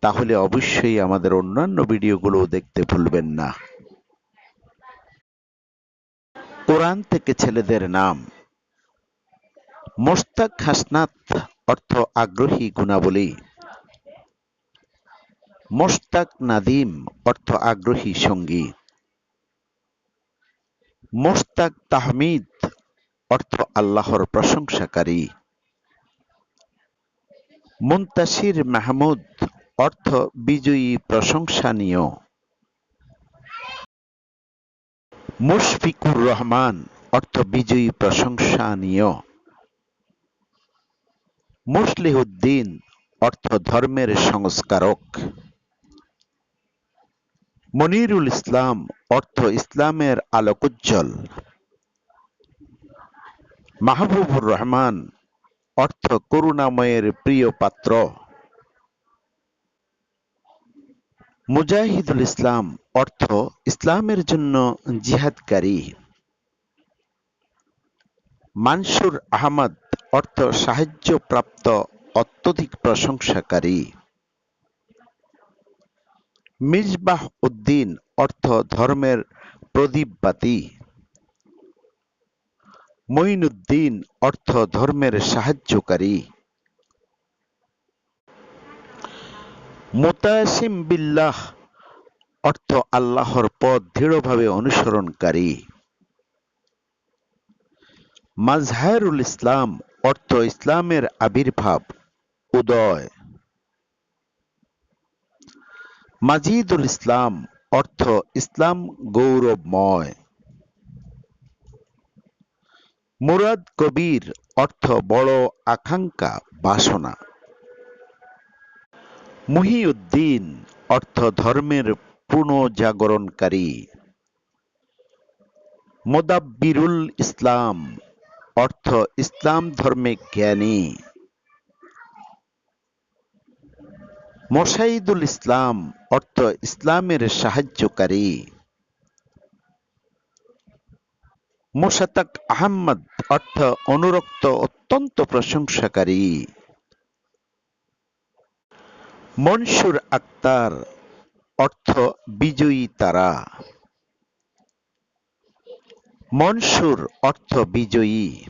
তাহলে অবশ্যই আমাদের অন্যান্য ভিডিওগুলো দেখতে ভুলবেন না। কোরআন থেকে ছেলেদের নাম। মোস্তাক হাসনাত অর্থ আগ্রহী গুণাবলী। মোস্তাক নাদিম অর্থ আগ্রহী সঙ্গী। মোস্তাক তাহমিদ অর্থ আল্লাহর প্রশংসাকারী। মুন্তাসির মাহমুদ অর্থ বিজয়ী প্রশংসনীয় মুশফিকুর রহমান, অর্থ বিজয়ী প্রশংসনীয় মুসলিহুদ্দিন, অর্থ ধর্মের সংস্কারক। মনিরুল ইসলাম, অর্থ ইসলামের আলোকোজ্জ্বল। মাহবুবুর রহমান, অর্থ করুণাময়ের প্রিয় পাত্র। মুজাহিদুল ইসলাম অর্থ ইসলামের জন্য জিহাদকারী। মানসুর আহমদ অর্থ সাহায্যপ্রাপ্ত অত্যধিক প্রশংসাকারী। মিসবাহ উদ্দিন অর্থ ধর্মের প্রদীপবাতি মঈনুদ্দিন অর্থ ধর্মের সাহায্যকারী। মোতাসিম বিল্লাহ, অর্থ আল্লাহর পথ দৃঢ়ভাবে অনুসরণকারী। মাজহারুল ইসলাম, অর্থ ইসলামের আবির্ভাব, উদয়। মাজিদুল ইসলাম, অর্থ ইসলাম গৌরবময়। মুরাদ কবির, অর্থ বড় আকাঙ্ক্ষা, বাসনা। মুহিউদ্দিন, অর্থ ধর্মের পুনঃজাগরণকারী। মোদাব্বিরুল ইসলাম, অর্থ ইসলাম ধর্মে জ্ঞানী। মোসাইদুল ইসলাম, অর্থ ইসলামের সাহায্যকারী। মোশাতাক আহমদ, অর্থ অনুরক্ত, অত্যন্ত প্রশংসাকারী। মনসুর আক্তার, অর্থ বিজয়ী তারা। মনসুর, অর্থ বিজয়ী।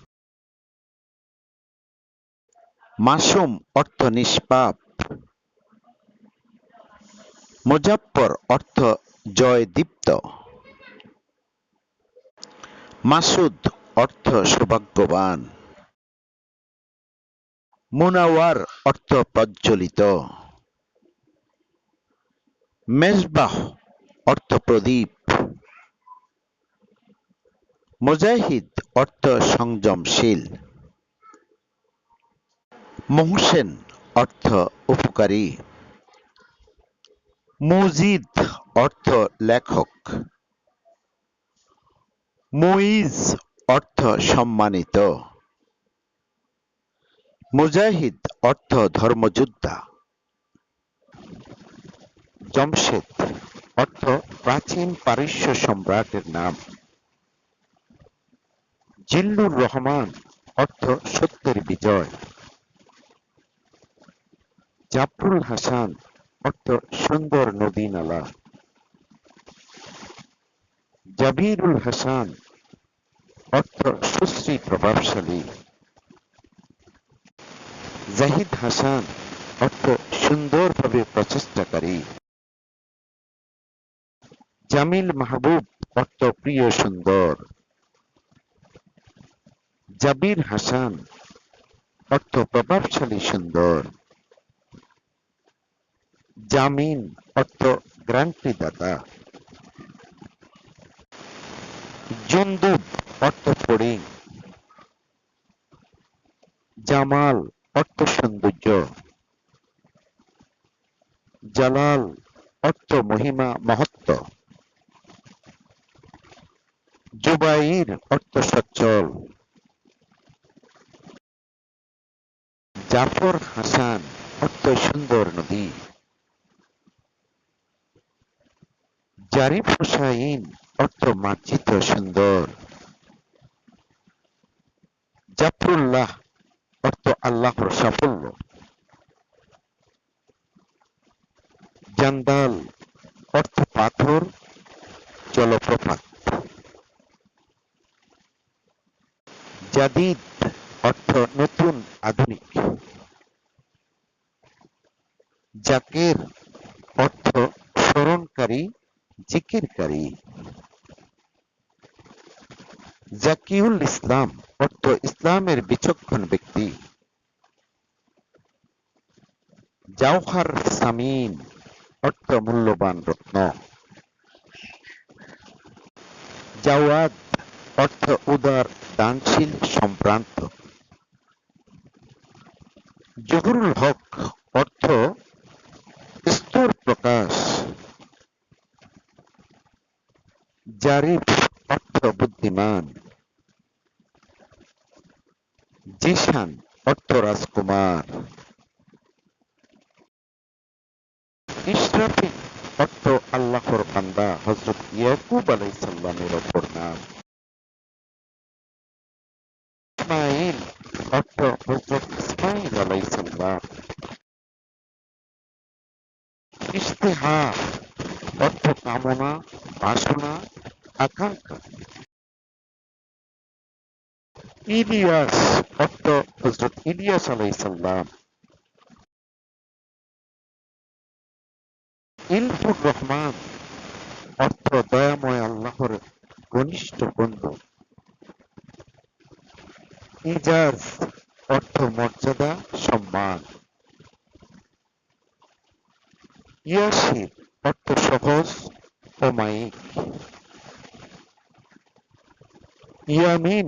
মাসুম, অর্থ নিষ্পাপ। মুজাফফর, অর্থ জয়দীপ্ত। মাসুদ, অর্থ সৌভাগ্যবান। মুনাওয়ার, অর্থ প্রজ্বলিত। মেজবাহ অর্থ প্রদীপ। মুজাহিদ অর্থ সংযমশীল। মোহসেন অর্থ উপকারী। মুজিদ অর্থ লেখক। মুইজ অর্থ সম্মানিত। মুজাহিদ অর্থ ধর্মযোদ্ধা। জমশেদ, অর্থ প্রাচীন পারস্য সম্রাটের নাম। জিল্লুর রহমান, অর্থ সত্যের বিজয়। জাফরুল হাসান, অর্থ সুন্দর নদী নালা। জাবিরুল হাসান, অর্থ সুশ্রী প্রভাবশালী। জাহিদ হাসান, অর্থ সুন্দরভাবে প্রচেষ্টাকারী। জামিল মাহবুব অর্থ প্রিয় সুন্দর। জাবির হাসান অর্থ প্রভাবশালী সুন্দর। জামিন অর্থ গ্রান্টি দাতা জুন্দুব অর্থ ফড়িং। জামাল অর্থ সৌন্দর্য। জালাল অর্থ মহিমা মহত্ব। জুবাইর অর্থ সচ্ছল। জাফর হাসান অর্থ সুন্দর নদী জারিফ হুসাইন অর্থ মার্জিত সুন্দর। জাফরুল্লাহ অর্থ আল্লাহর সাফল্য। জান্দাল অর্থ পাথর, জলপ্রপাত। জাদিদ অর্থ নতুন, আধুনিক। জাকের অর্থ স্মরণকারী, জিকিরকারী। জাকিউল ইসলাম অর্থ ইসলামের বিচক্ষণ ব্যক্তি। জাওহার সামিন অর্থ মূল্যবান রত্ন। জাওয়াদ অর্থ উদার দানশীল সম্ভ্রান্ত। জহুরুল হক অর্থ স্তর প্রকাশ। জারিফ অর্থ বুদ্ধিমান। জিশান অর্থ রাজকুমার। ইসরাফিল অর্থ আল্লাহর বান্দা হজরত ইয়াকুব আলাইসাল্লামের অপর নাম ইসমাইল অর্থ হজরত ইসমাইল আলাইসাল্লাম ইস্তেহা অর্থ কামনা বাসনা আকাঙ্ক্ষা ইলিয়াস অর্থ হজরত ইলিয়াস আলাইসাল্লাম ইলফুর রহমান অর্থ দয়াময় আল্লাহর ঘনিষ্ঠ বন্ধু ইজাজ, অর্থ, মর্যাদা, সম্মান। ইয়াসির অর্থ, সহজ অমায়িক ইয়ামিন,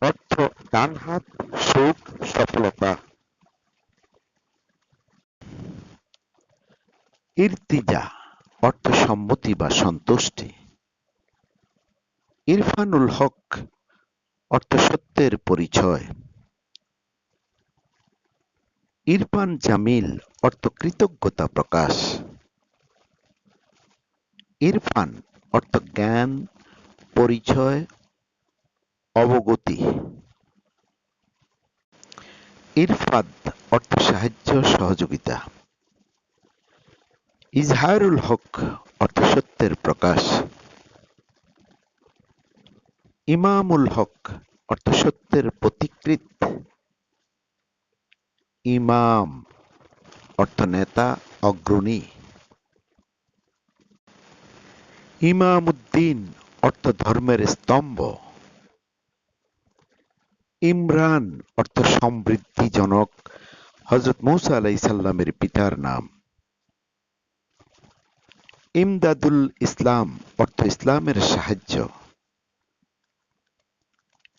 অর্থ ডান হাত সুখ, সফলতা। ইরতিজা, অর্থ, সম্মতি বা সন্তুষ্টি। ইরফানুল হক অর্থ সত্যের পরিচয়। ইরফান জামিল অর্থ কৃতজ্ঞতা প্রকাশ। ইরফান অর্থ জ্ঞান পরিচয়, অবগতি। ইরফাদ অর্থ সাহায্য সহযোগিতা। ইজহারুল হক অর্থ সত্যের প্রকাশ। ইমামুল হক, অর্থ সত্যের প্রতিকৃত ইমাম, অর্থ নেতা, অগ্রণী। ইমামুদ্দিন, অর্থ ধর্মের স্তম্ভ। ইমরান, অর্থ সমৃদ্ধিজনক হজরত মৌসা আলাইসাল্লামের পিতার নাম। ইমদাদুল ইসলাম, অর্থ ইসলামের সাহায্য।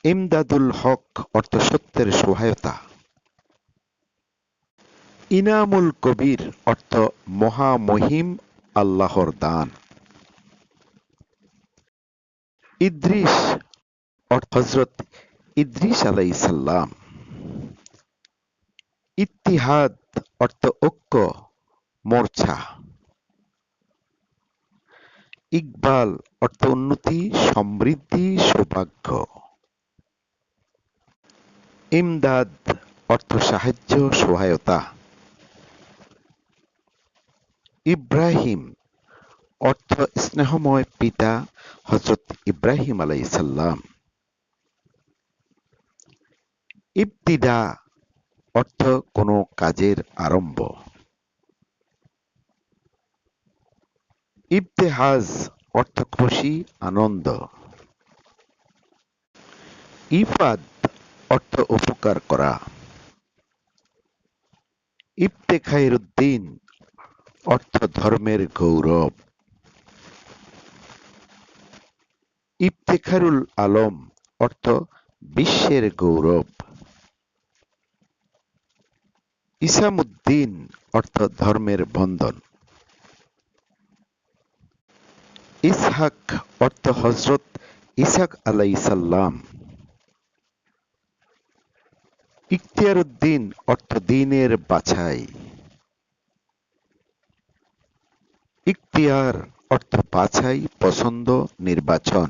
ইমদাদুল হক অর্থ সত্যের সহায়তা। ইনামুল কবির অর্থ মহামহিম আল্লাহর দান। ইদ্রিস অর্থ হজরত ইদ্রিস আলাইসাল্লাম ইত্তিহাদ অর্থ ঐক্য, মোর্চা। ইকবাল অর্থ উন্নতি, সমৃদ্ধি, সৌভাগ্য। ইমদাদ অর্থ সাহায্য, সহায়তা। ইব্রাহিম অর্থ স্নেহময় পিতা হজরত ইব্রাহিম আলাইসাল্লাম ইবতিদা অর্থ কোনো কাজের আরম্ভ। ইবতেহাজ অর্থ খুশি, আনন্দ। ইফাদ অর্থ উপকার করা। ইফতেখাইরুদ্দিন অর্থ ধর্মের গৌরব। ইফতেখারুল আলম অর্থ বিশ্বের গৌরব। ইসামুদ্দিন অর্থ ধর্মের বন্ধন। ইসহাক অর্থ হজরত ইসাক আলাইসাল্লাম ইখতিয়ারুদ্দিন অর্থ দিনের বাছাই। ইখতিয়ার অর্থ বাছাই, পছন্দ, নির্বাচন।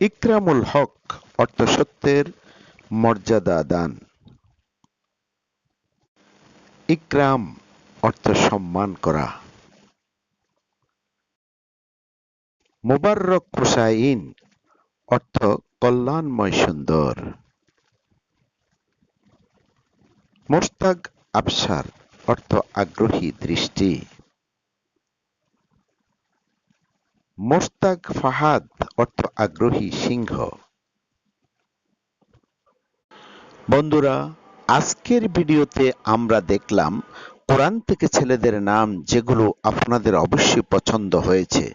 ইকরামুল হক অর্থ সত্যের মর্যাদা দান। ইকরাম অর্থ সম্মান করা। মোবাররক হুসাইন অর্থ কল্যাণময় সুন্দর। মোস্তাক আবসার অর্থ আগ্রহী দৃষ্টি। মোস্তাক ফাহাদ অর্থ আগ্রহী সিংহ। বন্ধুরা, আজকের ভিডিওতে আমরা দেখলাম কোরআন থেকে ছেলেদের নাম যেগুলো আপনাদের অবশ্যই পছন্দ হয়েছে।